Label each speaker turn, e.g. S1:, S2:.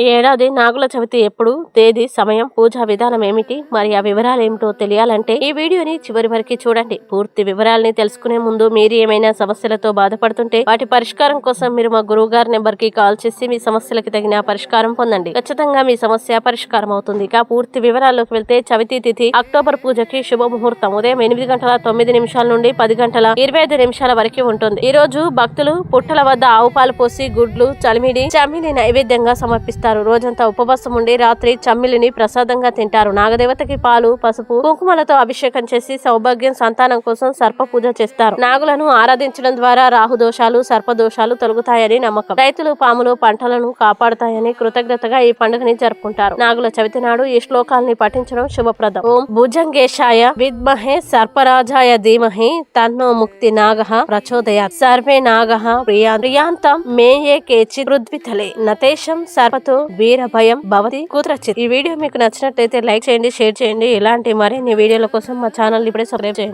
S1: ఈ ఏడాది నాగుల చవితి ఎప్పుడు? తేదీ సమయం పూజా విధానం ఏమిటి? మరి ఆ వివరాలు ఏమిటో తెలియాలంటే ఈ వీడియోని చివరి వరకు చూడండి. పూర్తి వివరాలని తెలుసుకునే ముందు మీరు ఏమైనా సమస్యలతో బాధపడుతుంటే వాటి పరిష్కారం కోసం మీరు మా గురువు గారి నెంబర్కి కాల్ చేసి మీ సమస్యలకు తగిన పరిష్కారం పొందండి. ఖచ్చితంగా మీ సమస్య పరిష్కారం అవుతుంది ఇక పూర్తి వివరాల్లోకి వెళ్తే చవితి తిథి అక్టోబర్ పూజకి శుభముహూర్తం. ఉదయం ఎనిమిది గంటల తొమ్మిది నిమిషాల నుండి పది గంటల ఇరవై ఐదు నిమిషాల వరకు ఉంటుంది. ఈ రోజు భక్తులు పుట్టల వద్ద ఆవు పాలు పోసి గుడ్లు చలిమిడి చమిడి నైవేద్యంగా సమర్పిస్తారు. రోజంతా ఉపవాసం ఉండి రాత్రి చమ్మిలిని ప్రసాదంగా తింటారు. నాగదేవతకి పాలు పసుపు కుంకుమలతో అభిషేకం చేసి సౌభాగ్యం సంతానం కోసం సర్ప పూజ చేస్తారు. నాగులను ఆరాధించడం ద్వారా రాహు దోషాలు సర్ప దోషాలు తొలగుతాయని నమ్మకం. రైతులు పాములు పంటలను కాపాడుతాయని కృతజ్ఞతగా ఈ పండుగని జరుపుకుంటారు. నాగుల చవితి నాడు ఈ శ్లోకాల్ని పఠించడం శుభప్రదం. ఓం భుజంగేశాయ విద్మహే సర్పరాజాయ ధీమహి తన్నో ముక్తి నాగ ప్రచోదయాత్. సర్వే నాగ ప్రియా ప్రియాంతం మేయే కేచి పృథ్వితలే నతేశం సర్పతు వీర భయం భవతి కుత్రచిత్ ఈ వీడియో మీకు నచ్చినట్లయితే లైక్ చేయండి షేర్ చేయండి. ఇలాంటి మరిన్ని వీడియోల కోసం మా ఛానల్ ఇప్పుడే సబ్స్క్రైబ్ చేయండి.